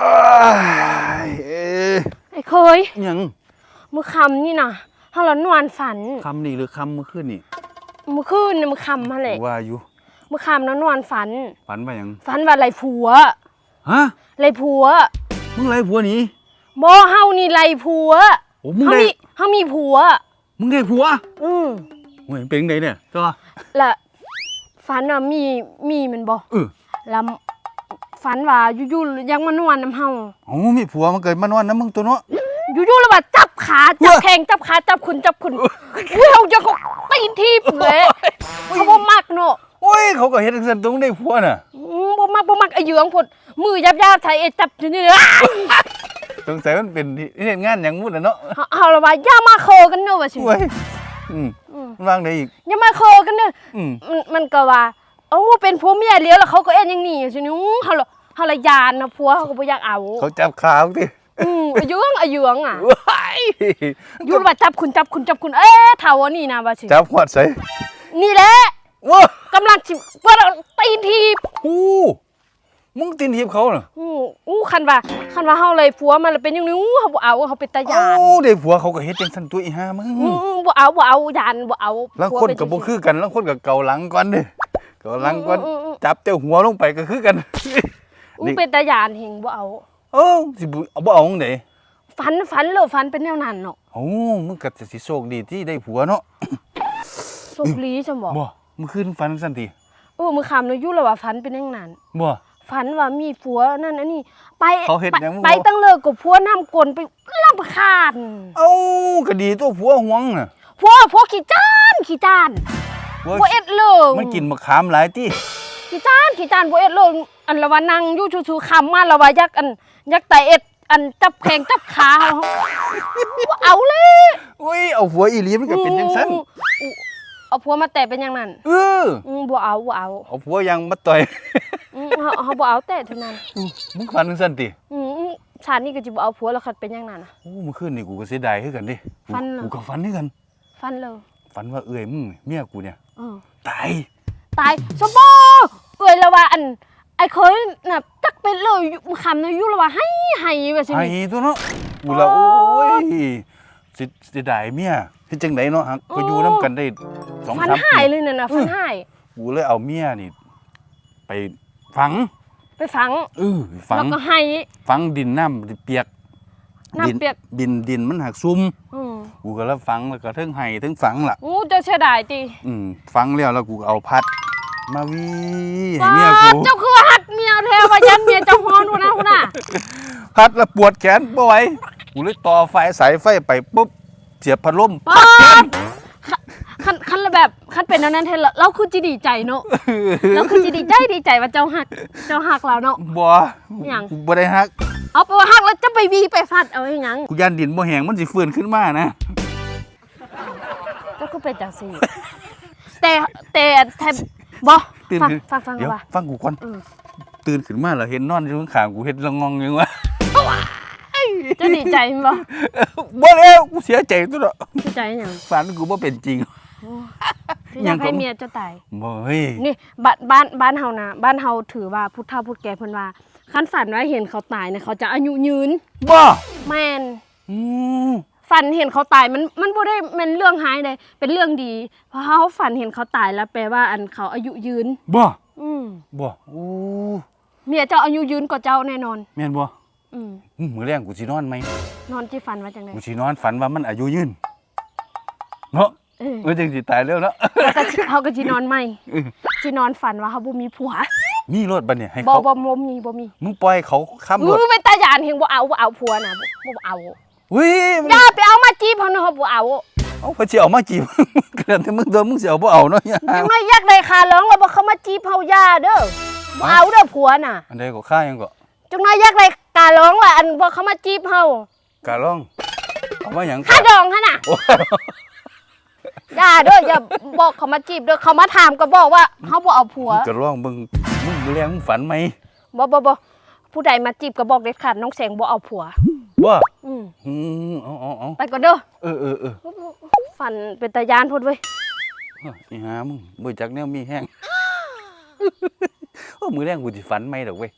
อ้ายเอ้ยไอ้เคยหยังมือคำนี่นะเฮาละนอนฝันคำนี่หรือคำเมื่อคืนนี่มือคืนน่ะมือคำมาแหละว่าอยู่มือคำแล้วนอนฝัน ฝันว่าหยังฝันว่าไรผัวฮะไรผัวมึงไรผัวหนีบ่เฮานี่ไรผัวโอ้มึงเฮาได้มีเฮามีผัว มึงได้ผัว อือโอ้ยเป็นไงเนี่ยก็และฝันว่ามีมีมันบ่เออแล้ว ฝันว่าอยู่ๆยังมานอนน้ำเฮาโอ้มีผัวมันเกิดมานอนนะมึงตัวเนาะ อยู่ๆแล้วว่าจับขา จับแข้งจับขา จับขุนจับขุนเราจะก็ตีนทีบเลยเขาบ่มักเนาะโอ้ยเขาก็เฮ็ดจังซั่นตัวมึงได้ผัวน่ะอืมบ่มักบ่มักไอ้เหยืองพุ่นมือยับยาบๆไทยเอจับอยู่นี่อ้ายสงสัยมันเป็นเฮ็ดงานหยังมุ่นน่ะเนาะเฮาเฮาละว่าอย่ามาโคกันเนาะว่าสิโอ้ยอืมอืมมันวางได้อีกอย่ามาโคกันเด้ออืม มันมันก็ว่า เอ้าเป็นผัวเมียเลี้ยวแล้วเขาก็เอ็นอย่างนี้สินี่อื้อเฮาละเฮาละยานนะผัวเขาก็บ่อยากเอาเขาจับขามึงดิอืมไอ้เหยืองไอ้เหยืองอะว้ายอยู่ว่าจับคุณจับคุณจับคุณเอ๊ะเท่าอันนี้นะว่าสิจับหัวใส่นี่แหละว้ากำลังสิเปิดตีนทีบฮู้มึงตีนทีบเขาน่ะอู้อู้คันว่าคันว่าเฮาเลยผัวมันแล้วเป็นอย่างนี้อู้เฮาบ่เอาเขาเป็นตาเอ้ายานได้ผัวเขาก็เฮ็ดจังซั่นตัวอีห่ามึงอือบ่เอาบ่เอายานบ่เอาลางคนก็บ่คือกันลางคนก็เกาหลังก่อนเด้เกาหลังก่อนอืมอืมอืมจับเจ้าหัวลงไปก็คือกันอู้เป็นตายานเฮงบ่เอาเอ้าสิบ่เอาบ่เอาจังไดฝันฝันเลยฝันเป็นแนวนั้นเนาะโอ้มึงก็สิโชคดีที่ได้ผัวเนาะสุกลีจังบ่บ่มึงคืนฝันซั่นติเออมื้อค่ำเนาะอยู่แล้วว่าฝันเป็นอย่างนั้นบ่ฝันว่ามีผัวนั่นอันนี้ไปเขาเฮ็ดไปหยังมึงไปบอกตั้งเลิกกับผัวน้ำกลนไปลำคาญเอ้าก็ดีตัวผัวหวงน่ะผัวผัวขี้จานขี้จานผัว บ่เอ็ดเลยมันกินมะขามหลายติขี้จานขี้จานบ่เอ็ดเลยอันละว่านั่งอยู่ชูๆคำมาละว่ายักอันยักไตเอ็ดอันจับแข้งจับขาบ่เอาเลยอุ้ยเอาผัวอีหลีมันก็เป็นจังซั่นอืมเอาผัวมาแต่เป็นอย่างนั้นเอออืมบ่เอาบ่เอาเอาผัวยังมาต่อยอืมเฮาเฮาบ่เอาแต่เท่านั้นมึงฝันจังซั่นติอืมชาตินี้ก็สิบ่เอาผัวแล้วคัดเป็นอย่างนั้นน่ะโอ้เมื่อคืนนี่กูก็เสียดายคือกันดิกูฝันเหรอกูก็ฝันคือกัน ฟันเลย ฝันว่าเอื้อยมึงเมียกูเนี่ยเออตายตายสมบ่เอ้ยละว่าอันไอ้เคยน่ะจักเป็นเลยอยู่คำนะอยู่ละว่าให้ให้ว่าสิไอ้ตัวเนาะกูละโอ้ยสิเสียดายเมียเฮ็ดจังไดเนาะฮักก็อยู่นํกันได้สองฟันสามหายปีเลยน่ะนะฟันหายกูเลยเอาเมียนี่ ไปฝังไปฝังเออไปฝัแล้งวก็ให้ ฝังดินน้ำเปียกน้ำเปียก ดินดินมันหักซุ่มอืม กูก็แล้วฝังแล้วก็เทั้งไห้เทั้งฝังล่ะ อู้จะเสียดายติอืมฝังแล้วแล้วกูก็เอาพัด มาวีให้เมียกู เจ้าคือว่าหัดเมียแท้ว่ายันเมียเจ้าฮ้อนพุ่นน่ะพุ่นน่ะพัดแล้วปวดแขนบ่ไหวกูเลยต่อไฟสายไฟไปปุ๊บเสียบพัดลมป๊าดคันคันละแบบคันเป็นอันนั้นแท้ละเราคือจิดีใจเนาะเราคือจิดีใจดีใจว่าเจ้าหัก เจ้าหักเราเนาะ บ่หยัง กูบ่ได้ฮักเอาไปว่าหักแล้วจะไปวีไปฟัดเอาให้หยัง กูย่านดินบ่แห้งมันสิฟื้นขึ้นมานะก็คือ เป็นจังซี่ แต่แต่แทบบ่ตื่นฟังขึ้นฟังฟังเดี๋ยวว่า ฟังกูก่อนอืม ตื่นขึ้นมาแล้วเห็นนอนอยู่ข้างๆกูเฮ็ดละงองอยู่ว่าจะดีใจมั้ยบ่บ่แล้วกูเสียใจตัวเนาะดีใจหยังฝันกูบ่เป็นจริงคืออยากให้เมียเจ้าตาย บ่เฮ้ยนี่บ้านบ้านบ้านเฮานะบ้านเฮาถือว่าพุทธเฒ่าพุทธแก่เพิ่นว่าคันฝันว่าเห็นเขาตายเนี่ยเขาจะอายุยืนบ่แม่นอืม ฝันเห็นเขาตายมันมันบ่ได้เป็นเรื่องหายเลยเป็นเรื่องดีเพราะเขาฝันเห็นเขาตายแล้วแปลว่าอันเขาอายุยืน บ่อืมบ่โอ้เมียเจ้าอายุยืนกว่าเจ้าแน่นอน แม่นบ่อืมอืมมื้อแรงกูสินอนไหมนอนที่ฝันว่าจังได๋กูสินอนฝันว่ามันอายุยืนเนาะเออเออจังสิตายแล้วเนาะ แล้วก็เขาก็สินอนใหม่เออสินอนฝันว่าเขาบ่มีผัวมีรถบัดเนี่ยให้บ่เขาบ่บ่มีบ่มีมึงปล่อยเขาค้ำรถอือเป็นตาหยานเฮงบ่เอาบ่เอาผัวน่ะบ่บ่เอา อุ้ยมันอย่าไปเอามาจีบเขาเนาะบ่เอาเอาเขาสิเอามาจีบเกิดแต่มึงเดิมมึงสิเอาบ่เอาเนาะยังไม่อยากได้ค่าร้องแล้วบ่เขามาจีบเฮาย่าเด้อบ่เอาเด้อผัวน่ะ อันใดก็ค่ายังก็จังน้อยอยากได้ค่าร้องล่ะอันบ่เขามาจีบเฮากะล่องเอามาหยังค่าดองหั่นน่ะโอ้ยอย่าเด้ออย่าบอกเขามาจีบเด้อเขามาถามก็บอกว่าเฮาบ่เอาผัวกะล่องมึงมึงมื้อแรงมึงฝันไหมบ่บ่บ่ ผู้ใดมาจีบก็บอกเด็ดขาดน้องแสงบ่เอาผัวบ่อืมอืมเอาเอาเอาไปก่อนเด้อเออเออเออฝันเป็นตายานพุ่นเว้ยเฮ้ยอีหามึงบ่จักแนวมีแห้ง โอ้มื้อแรงกูสิฝันไหมดอกเว้ย